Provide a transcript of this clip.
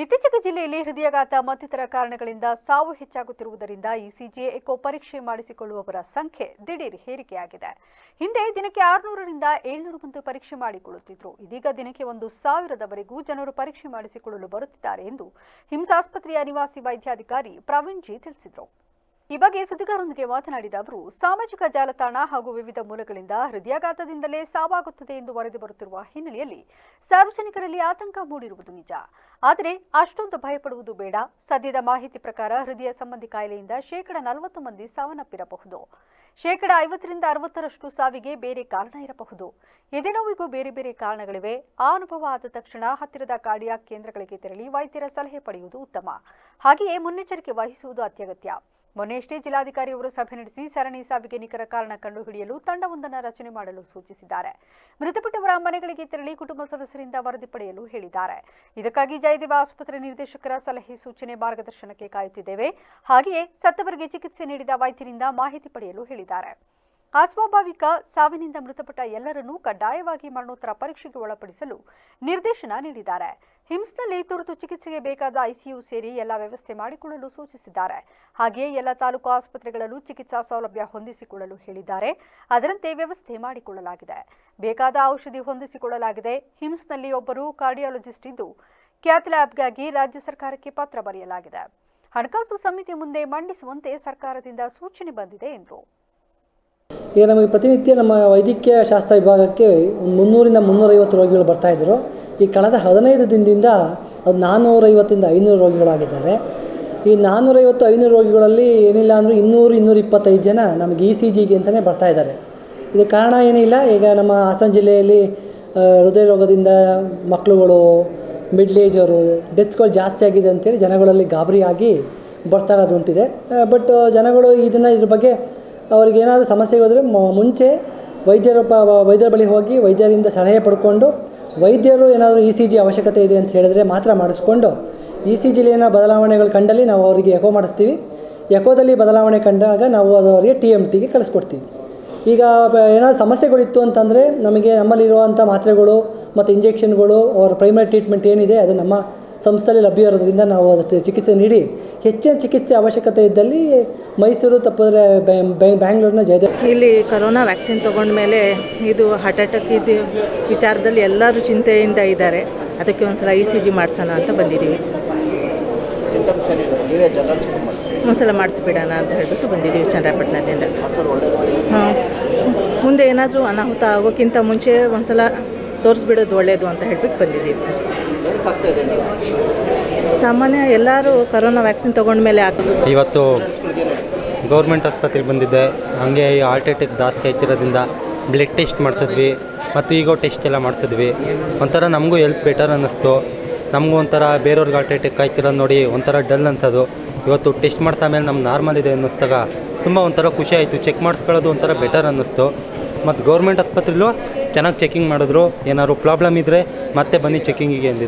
ಇತ್ತೀಚೆಗೆ ಜಿಲ್ಲೆಯಲ್ಲಿ ಹೃದಯಾಘಾತ, ಮತ್ತಿತರ ಕಾರಣಗಳಿಂದ ಸಾವು ಹೆಚ್ಚಾಗುತ್ತಿರುವುದರಿಂದ ಇಸಿಜಿ ಎಕೋ ಪರೀಕ್ಷೆ ಮಾಡಿಸಿಕೊಳ್ಳುವವರ ಸಂಖ್ಯೆ ದಿಢೀರ್ ಏರಿಕೆಯಾಗಿದೆ. ಹಿಂದೆ ದಿನಕ್ಕೆ ಆರುನೂರರಿಂದ ಏಳ್ನೂರು ಮಂದಿ ಪರೀಕ್ಷೆ ಮಾಡಿಕೊಳ್ಳುತ್ತಿದ್ದರು ಇದೀಗ ದಿನಕ್ಕೆ ಒಂದು ಸಾವಿರದವರೆಗೂ ಜನರು ಪರೀಕ್ಷೆ ಮಾಡಿಸಿಕೊಳ್ಳಲು ಬರುತ್ತಿದ್ದಾರೆ ಎಂದು ಹಿಂಸಾಸ್ಪತ್ರೆಯ ನಿವಾಸಿ ವೈದ್ಯಾಧಿಕಾರಿ ಪ್ರವೀಣ್ ಜಿ ತಿಳಿಸಿದರು. ಈ ಬಗ್ಗೆ ಸುದ್ದಿಗಾರರೊಂದಿಗೆ ಮಾತನಾಡಿದ ಅವರು, ಸಾಮಾಜಿಕ ಜಾಲತಾಣ ಹಾಗೂ ವಿವಿಧ ಮೂಲಗಳಿಂದ ಹೃದಯಾಘಾತದಿಂದಲೇ ಸಾವಾಗುತ್ತದೆ ಎಂದು ವರದಿ ಬರುತ್ತಿರುವ ಹಿನ್ನೆಲೆಯಲ್ಲಿ ಸಾರ್ವಜನಿಕರಲ್ಲಿ ಆತಂಕ ಮೂಡಿರುವುದು ನಿಜ. ಆದರೆ ಅಷ್ಟೊಂದು ಭಯಪಡುವುದು ಬೇಡ. ಸದ್ಯದ ಮಾಹಿತಿ ಪ್ರಕಾರ ಹೃದಯ ಸಂಬಂಧಿ ಕಾಯಿಲೆಯಿಂದ ಶೇಕಡ ನಲವತ್ತು ಮಂದಿ ಸಾವನ್ನಪ್ಪಿರಬಹುದು. ಶೇಕಡ ಐವತ್ತರಿಂದ ಅರವತ್ತರಷ್ಟು ಸಾವಿಗೆ ಬೇರೆ ಕಾರಣ ಇರಬಹುದು. ಎದೆನೋವಿಗೂ ಬೇರೆ ಬೇರೆ ಕಾರಣಗಳಿವೆ. ಆ ಅನುಭವ ಆದ ತಕ್ಷಣ ಹತ್ತಿರದ ಕಾರ್ಡಿಯಾಕ್ ಕೇಂದ್ರಗಳಿಗೆ ತೆರಳಿ ವೈದ್ಯರ ಸಲಹೆ ಪಡೆಯುವುದು ಉತ್ತಮ. ಹಾಗೆಯೇ ಮುನ್ನೆಚ್ಚರಿಕೆ ವಹಿಸುವುದು ಅತ್ಯಗತ್ಯ. ಮೊನ್ನೆಯಷ್ಟೇ ಜಿಲ್ಲಾಧಿಕಾರಿಯವರು ಸಭೆ ನಡೆಸಿ ಸರಣಿ ಸಾವಿಗೆ ನಿಖರ ಕಾರಣ ಕಂಡುಹಿಡಿಯಲು ತಂಡವೊಂದನ್ನು ರಚನೆ ಮಾಡಲು ಸೂಚಿಸಿದ್ದಾರೆ. ಮೃತಪಟ್ಟವರ ಮನೆಗಳಿಗೆ ತೆರಳಿ ಕುಟುಂಬ ಸದಸ್ಯರಿಂದ ವರದಿ ಪಡೆಯಲು ಹೇಳಿದ್ದಾರೆ. ಇದಕ್ಕಾಗಿ ಜಯದೇವ ಆಸ್ಪತ್ರೆ ನಿರ್ದೇಶಕರ ಸಲಹೆ ಸೂಚನೆ ಮಾರ್ಗದರ್ಶನಕ್ಕೆ ಕಾಯುತ್ತಿದ್ದೇವೆ. ಹಾಗೆಯೇ ಸತ್ತವರಿಗೆ ಚಿಕಿತ್ಸೆ ನೀಡಿದ ವೈದ್ಯರಿಂದ ಮಾಹಿತಿ ಪಡೆಯಲು ಹೇಳಿದ್ದಾರೆ. ಅಸ್ವಾಭಾವಿಕ ಸಾವಿನಿಂದ ಮೃತಪಟ್ಟ ಎಲ್ಲರನ್ನೂ ಕಡ್ಡಾಯವಾಗಿ ಮರಣೋತ್ತರ ಪರೀಕ್ಷೆಗೆ ಒಳಪಡಿಸಲು ನಿರ್ದೇಶನ ನೀಡಿದ್ದಾರೆ. ಹಿಮ್ಸ್ನಲ್ಲಿ ತುರ್ತು ಚಿಕಿತ್ಸೆಗೆ ಬೇಕಾದ ಐಸಿಯು ಸೇರಿ ಎಲ್ಲ ವ್ಯವಸ್ಥೆ ಮಾಡಿಕೊಳ್ಳಲು ಸೂಚಿಸಿದ್ದಾರೆ. ಹಾಗೆಯೇ ಎಲ್ಲ ತಾಲೂಕು ಆಸ್ಪತ್ರೆಗಳಲ್ಲೂ ಚಿಕಿತ್ಸಾ ಸೌಲಭ್ಯ ಹೊಂದಿಸಿಕೊಳ್ಳಲು ಹೇಳಿದ್ದಾರೆ. ಅದರಂತೆ ವ್ಯವಸ್ಥೆ ಮಾಡಿಕೊಳ್ಳಲಾಗಿದೆ. ಬೇಕಾದ ಔಷಧಿ ಹೊಂದಿಸಿಕೊಳ್ಳಲಾಗಿದೆ. ಹಿಮ್ಸ್ನಲ್ಲಿ ಒಬ್ಬರು ಕಾರ್ಡಿಯಾಲಜಿಸ್ಟ್ ಇದ್ದು ಕ್ಯಾತ್ ಲ್ಯಾಬ್ಗಾಗಿ ರಾಜ್ಯ ಸರ್ಕಾರಕ್ಕೆ ಪತ್ರ ಬರೆಯಲಾಗಿದೆ. ಹಣಕಾಸು ಸಮಿತಿ ಮುಂದೆ ಮಂಡಿಸುವಂತೆ ಸರ್ಕಾರದಿಂದ ಸೂಚನೆ ಬಂದಿದೆ ಎಂದರು. ಈಗ ನಮಗೆ ಪ್ರತಿನಿತ್ಯ ನಮ್ಮ ವೈದ್ಯಕೀಯ ಶಾಸ್ತ್ರ ವಿಭಾಗಕ್ಕೆ ಒಂದು ಮುನ್ನೂರಿಂದ ಮುನ್ನೂರೈವತ್ತು ರೋಗಿಗಳು ಬರ್ತಾಯಿದ್ರು ಈ ಕಳೆದ ಹದಿನೈದು ದಿನದಿಂದ ಅದು ನಾನ್ನೂರೈವತ್ತಿಂದ ಐನೂರು ರೋಗಿಗಳಾಗಿದ್ದಾರೆ. ಈ ನಾನ್ನೂರೈವತ್ತು, ಐನೂರು ರೋಗಿಗಳಲ್ಲಿ ಏನಿಲ್ಲ ಅಂದರೂ ಇನ್ನೂರು, ಇನ್ನೂರ ಇಪ್ಪತ್ತೈದು ಜನ ನಮಗೆ ಇ ಸಿ ಜಿಗೆ ಅಂತಲೇ ಬರ್ತಾ ಇದ್ದಾರೆ. ಇದು ಕಾರಣ ಏನಿಲ್ಲ, ಈಗ ನಮ್ಮ ಹಾಸನ ಜಿಲ್ಲೆಯಲ್ಲಿ ಹೃದಯ ರೋಗದಿಂದ ಮಕ್ಕಳುಗಳು ಮಿಡ್ಲ್ ಏಜವರು ಡೆತ್ಗಳು ಜಾಸ್ತಿ ಆಗಿದೆ ಅಂತೇಳಿ ಜನಗಳಲ್ಲಿ ಗಾಬರಿಯಾಗಿ ಬರ್ತಾ ಇರೋದು ಉಂಟಿದೆ. ಬಟ್ ಜನಗಳು ಇದನ್ನು ಇದ್ರ ಬಗ್ಗೆ ಅವ್ರಿಗೆ ಏನಾದರೂ ಸಮಸ್ಯೆ ಹೋದರೆ ಮುಂಚೆ ವೈದ್ಯರ ಪ ವೈದ್ಯರ ಬಳಿ ಹೋಗಿ ವೈದ್ಯರಿಂದ ಸಲಹೆ ಪಡ್ಕೊಂಡು ವೈದ್ಯರು ಏನಾದರೂ ಇ ಸಿ ಜಿ ಅವಶ್ಯಕತೆ ಇದೆ ಅಂತ ಹೇಳಿದ್ರೆ ಮಾತ್ರ ಮಾಡಿಸ್ಕೊಂಡು ಇ ಸಿ ಜಿಲಿ ಏನೋ ಬದಲಾವಣೆಗಳು ಕಂಡಲ್ಲಿ ನಾವು ಅವರಿಗೆ ಎಕೋ ಮಾಡಿಸ್ತೀವಿ. ಎಕೋದಲ್ಲಿ ಬದಲಾವಣೆ ಕಂಡಾಗ ನಾವು ಅದು ಅವರಿಗೆ ಟಿ ಎಂ ಟಿಗೆ ಕಳಿಸ್ಕೊಡ್ತೀವಿ. ಈಗ ಏನಾದರೂ ಸಮಸ್ಯೆಗಳಿತ್ತು ಅಂತಂದರೆ ನಮಗೆ ನಮ್ಮಲ್ಲಿರುವಂಥ ಮಾತ್ರೆಗಳು ಮತ್ತು ಇಂಜೆಕ್ಷನ್ಗಳು ಅವರ ಪ್ರೈಮರಿ ಟ್ರೀಟ್ಮೆಂಟ್ ಏನಿದೆ ಅದು ನಮ್ಮ ಸಂಸ್ಥೆಯಲ್ಲಿ ಲಭ್ಯ ಇರೋದ್ರಿಂದ ನಾವು ಅದಕ್ಕೆ ಚಿಕಿತ್ಸೆ ನೀಡಿ ಹೆಚ್ಚಿನ ಚಿಕಿತ್ಸೆ ಅವಶ್ಯಕತೆ ಇದ್ದಲ್ಲಿ ಮೈಸೂರು ತಪ್ಪಿದ್ರೆ ಬ್ಯಾಂಗ್ಳೂರಿನ ಜಯದೇವ ಇಲ್ಲಿ ಕರೋನಾ ವ್ಯಾಕ್ಸಿನ್ ತೊಗೊಂಡ್ಮೇಲೆ ಇದು ಹಾರ್ಟ್ ಅಟ್ಯಾಕ್ ಇದು ವಿಚಾರದಲ್ಲಿ ಎಲ್ಲರೂ ಚಿಂತೆಯಿಂದ ಇದ್ದಾರೆ. ಅದಕ್ಕೆ ಒಂದು ಸಲ ಇ ಸಿ ಜಿ ಮಾಡಿಸೋಣ ಅಂತ ಬಂದಿದ್ದೀವಿ. ಒಂದ್ಸಲ ಮಾಡಿಸ್ಬಿಡೋಣ ಅಂತ ಹೇಳ್ಬಿಟ್ಟು ಬಂದಿದ್ದೀವಿ ಚನ್ನರಾಯಪಟ್ಟಣದಿಂದ ಹಾಂ. ಮುಂದೆ ಏನಾದರೂ ಅನಾಹುತ ಆಗೋಕ್ಕಿಂತ ಮುಂಚೆ ಒಂದು ಸಲ ತೋರಿಸ್ಬಿಡೋದು ಒಳ್ಳೆಯದು ಅಂತ ಹೇಳ್ಬಿಟ್ಟು ಬಂದಿದ್ದೀವಿ ಸರ್. ಸಾಮಾನ್ಯ ಎಲ್ಲರೂ ಕರೋನಾ ವ್ಯಾಕ್ಸಿನ್ ತೊಗೊಂಡ್ಮೇಲೆ ಆಗ ಇವತ್ತು ಗೌರ್ಮೆಂಟ್ ಆಸ್ಪತ್ರೆಗೆ ಬಂದಿದ್ದೆ. ಹಾಗೆ ಈ ಹಾರ್ಟ್ ಅಟ್ಯಾಕ್ ಜಾಸ್ತಿ ಆಯ್ತಿರೋದ್ರಿಂದ ಬ್ಲಡ್ ಟೆಸ್ಟ್ ಮಾಡಿಸಿದ್ವಿ, ಮತ್ತು ಈಗೋ ಟೆಸ್ಟ್ ಎಲ್ಲ ಮಾಡಿಸಿದ್ವಿ. ಒಂಥರ ನಮಗೂ ಹೆಲ್ತ್ ಬೆಟರ್ ಅನ್ನಿಸ್ತು. ನಮಗೂ ಒಂಥರ ಬೇರೆಯವ್ರಿಗೆ ಹಾರ್ಟ್ ಅಟ್ಯಾಕ್ ಆಯ್ತಿರೋದು ನೋಡಿ ಒಂಥರ ಡಲ್ ಅನ್ಸೋದು. ಇವತ್ತು ಟೆಸ್ಟ್ ಮಾಡಿದ ಮೇಲೆ ನಮ್ಗೆ ನಾರ್ಮಲ್ ಇದೆ ಅನ್ನಿಸ್ದಾಗ ತುಂಬ ಒಂಥರ ಖುಷಿ ಆಯಿತು. ಚೆಕ್ ಮಾಡಿಸ್ಕೊಳ್ಳೋದು ಒಂಥರ ಬೆಟರ್ ಅನ್ನಿಸ್ತು. ಮತ್ತು ಗೌರ್ಮೆಂಟ್ ಆಸ್ಪತ್ರೆಲೂ ಚೆನ್ನಾಗಿ ಚೆಕಿಂಗ್ ಮಾಡಿದ್ರು ಏನಾದ್ರು ಪ್ರಾಬ್ಲಮ್ ಇದ್ದರೆ ಮತ್ತೆ ಬನ್ನಿ ಚೆಕಿಂಗಿಗೆ ಅಂದಿದ್ರು